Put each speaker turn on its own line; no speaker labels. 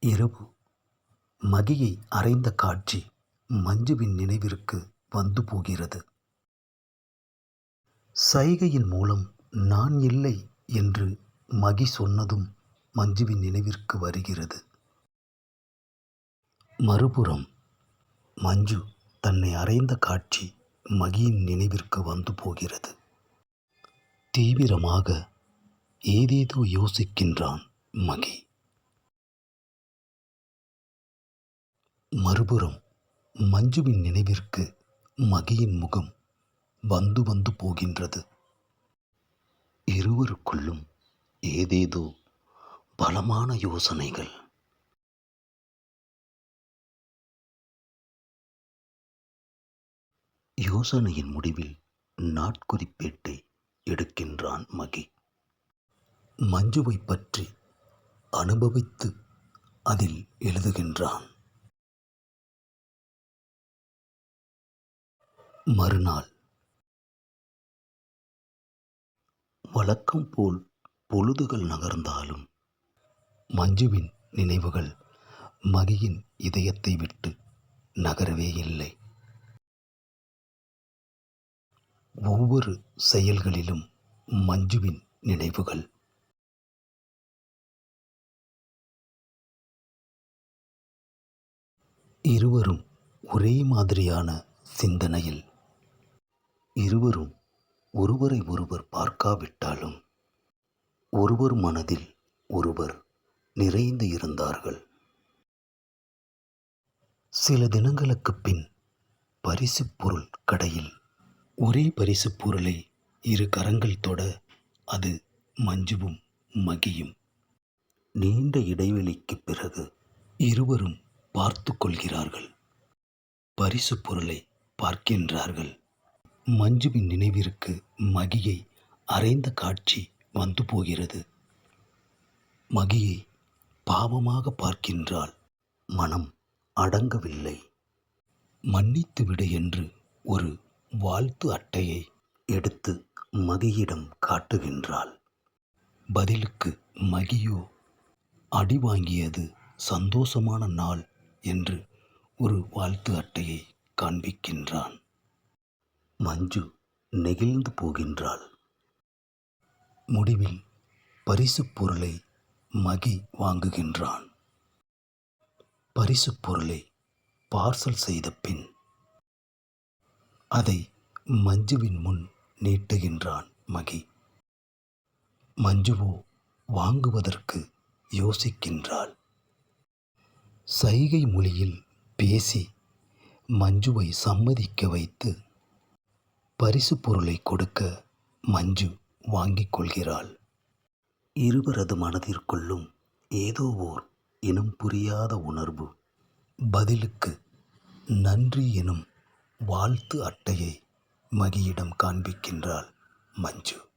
இரவு. மகியை அறைந்த காட்சி மஞ்சுவின் நினைவிற்கு வந்து போகிறது. சைகையின் மூலம் நான் இல்லை என்று மகி சொன்னதும் மஞ்சுவின் நினைவிற்கு வருகிறது. மறுபுறம் மஞ்சு தன்னை அறைந்த காட்சி மகியின் நினைவிற்கு வந்து போகிறது. தீவிரமாக ஏதேதோ யோசிக்கின்றான் மகி. மறுபுறம் மஞ்சுவின் நினைவிற்கு மகியின் முகம் வந்து வந்து போகின்றது. இருவருக்குள்ளும் ஏதேதோ பலமான யோசனைகள். யோசனையின் முடிவில் நாட்குறிப்பேட்டை எடுக்கின்றான் மகி. மஞ்சுவை பற்றி அனுபவித்து அதில் எழுதுகின்றான். மறுநாள். வழக்கம் போல் பொழுதுகள் நகர்ந்தாலும் மஞ்சுவின் நினைவுகள் மகியின் இதயத்தை விட்டு நகரவே இல்லை. ஒவ்வொரு செயல்களிலும் மஞ்சுவின் நினைவுகள். இருவரும் ஒரே மாதிரியான சிந்தனையில் இருவரும் ஒருவரை ஒருவர் பார்க்காவிட்டாலும் ஒருவர் மனதில் ஒருவர் நிறைந்து இருந்தார்கள். சில தினங்களுக்குப் பின் பரிசுப் பொருள் கடையில் ஒரே பரிசுப் பொருளை இரு கரங்கள் தொட அது மஞ்சுவும் மகியும். நீண்ட இடைவெளிக்குப் பிறகு இருவரும் பார்த்து கொள்கிறார்கள். பரிசுப் பொருளை பார்க்கின்றார்கள். மஞ்சுவின் நினைவிற்கு மகியை அறைந்த காட்சி வந்து போகிறது. மகியை பாவமாக பார்க்கின்றாள். மனம் அடங்கவில்லை. மன்னித்து விடு என்று ஒரு வாழ்த்து அட்டையை எடுத்து மகியிடம் காட்டுகின்றாள். பதிலுக்கு மகியோ அடி வாங்கியது சந்தோஷமான நாள் என்று ஒரு வாழ்த்து அட்டையை காண்பிக்கின்றான். மஞ்சு நெகிழ்ந்து போகின்றாள். முடிவில் பரிசுப் பொருளை மகி வாங்குகின்றான். பரிசுப் பொருளை பார்சல் செய்த பின் அதை மஞ்சுவின் முன் நீட்டுகின்றான் மகி. மஞ்சுவோ வாங்குவதற்கு யோசிக்கின்றாள். சைகை மொழியில் பேசி மஞ்சுவை சம்மதிக்க வைத்து பரிசு பொருளை கொடுக்க மஞ்சு வாங்கிக் கொள்கிறாள். இருவரது மனதிற்குள்ளும் ஏதோ ஓர் இனம் புரியாத உணர்வு. பதிலுக்கு நன்றி எனும் வாழ்த்து அட்டையை மகியிடம் காண்பிக்கின்றாள் மஞ்சு.